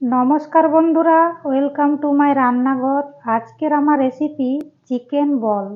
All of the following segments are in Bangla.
নমস্কার বন্ধুরা ওয়েলকাম টু মাই রান্নাঘর। আজকের আমার recipe chicken ball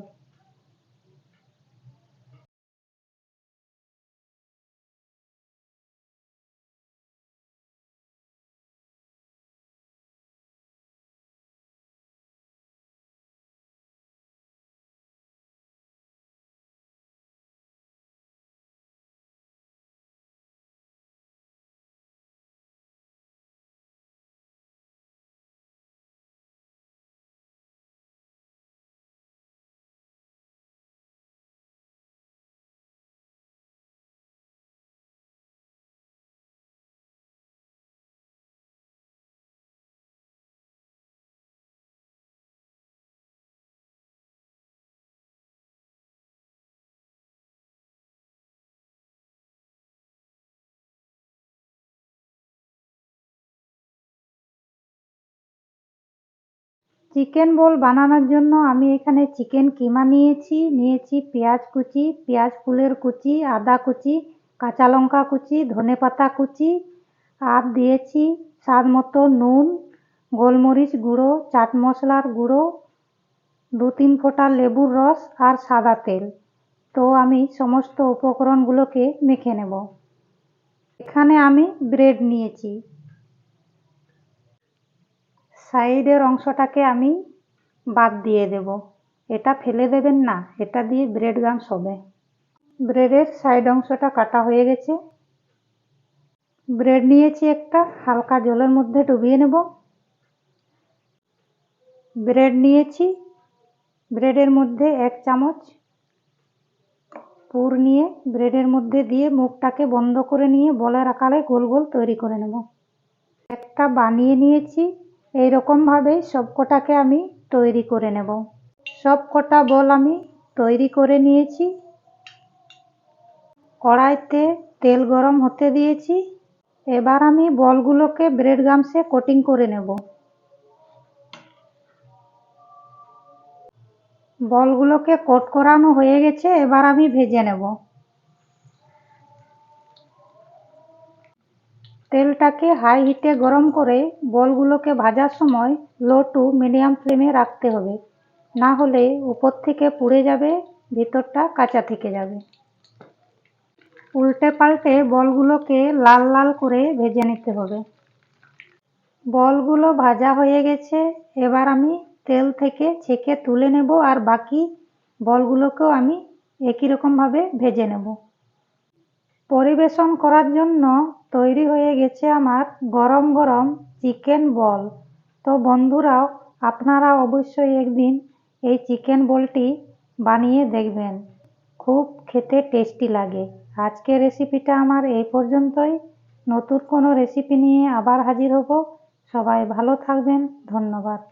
chicken ball বানানোর জন্য আমি এখানে চিকেন কিমা নিয়েছি নিয়েছি পেঁয়াজ কুচি, পেঁয়াজ ফুলের কুচি, আদা কুচি, কাঁচা লঙ্কা কুচি, ধনে পাতা কুচি, আর দিয়েছি স্বাদ মতো নুন, গোলমরিচ গুঁড়ো, চাট মশলার গুঁড়ো, দু তিন ফোঁটা লেবুর রস আর সাদা তেল। তো আমি সমস্ত উপকরণগুলোকে মেখে নেব। এখানে আমি ব্রেড নিয়েছি। সাইডের অংশটাকে আমি বাদ দিয়ে দেব। এটা ফেলে দেবেন না, এটা দিয়ে ব্রেড গামস হবে ব্রেডের সাইড অংশটা কাটা হয়ে গেছে। ব্রেড নিয়েছি একটা, হালকা জলের মধ্যে ডুবিয়ে নেব। ব্রেড নিয়েছি, ব্রেডের মধ্যে এক চামচ পুর নিয়ে ব্রেডের মধ্যে দিয়ে মুখটাকে বন্ধ করে নিয়ে বলের আকারে গোল গোল তৈরি করে নেব। একটা বানিয়ে নিয়েছি এই রকমভাবেই সবকটাকে আমি তৈরি করে নেব। সব কটা বল আমি তৈরি করে নিয়েছি। কড়াইতে তেল গরম হতে দিয়েছি। এবার আমি বলগুলোকে ব্রেড গামসে কোটিং করে নেব। বলগুলোকে কোট করানো হয়ে গেছে, এবার আমি ভেজে নেব। তেলটাকে হাই হিটে গরম করে বলগুলোকে ভাজার সময় লো টু মিডিয়াম ফ্লেমে রাখতে হবে। না হলে উপর থেকে পুড়ে যাবে, ভিতরটা কাঁচা থেকে যাবে। উল্টে পাল্টে বলগুলোকে লাল লাল করে ভেজে নিতে হবে। বলগুলো ভাজা হয়ে গেছে, এবার আমি তেল থেকে ছেঁকে তুলে নেব আর বাকি বলগুলোকেও আমি একই রকমভাবে ভেজে নেব। পরিবেশন করার জন্য তৈরি হয়ে গেছে আমার গরম গরম চিকেন বল। তো বন্ধুরাও আপনারা অবশ্যই একদিন এই চিকেন বলটি বানিয়ে দেখবেন। খুব খেতে টেস্টি লাগে। আজকের রেসিপিটা আমার এই পর্যন্তই। নতুন কোনো রেসিপি নিয়ে আবার হাজির হব। সবাই ভালো থাকবেন। ধন্যবাদ।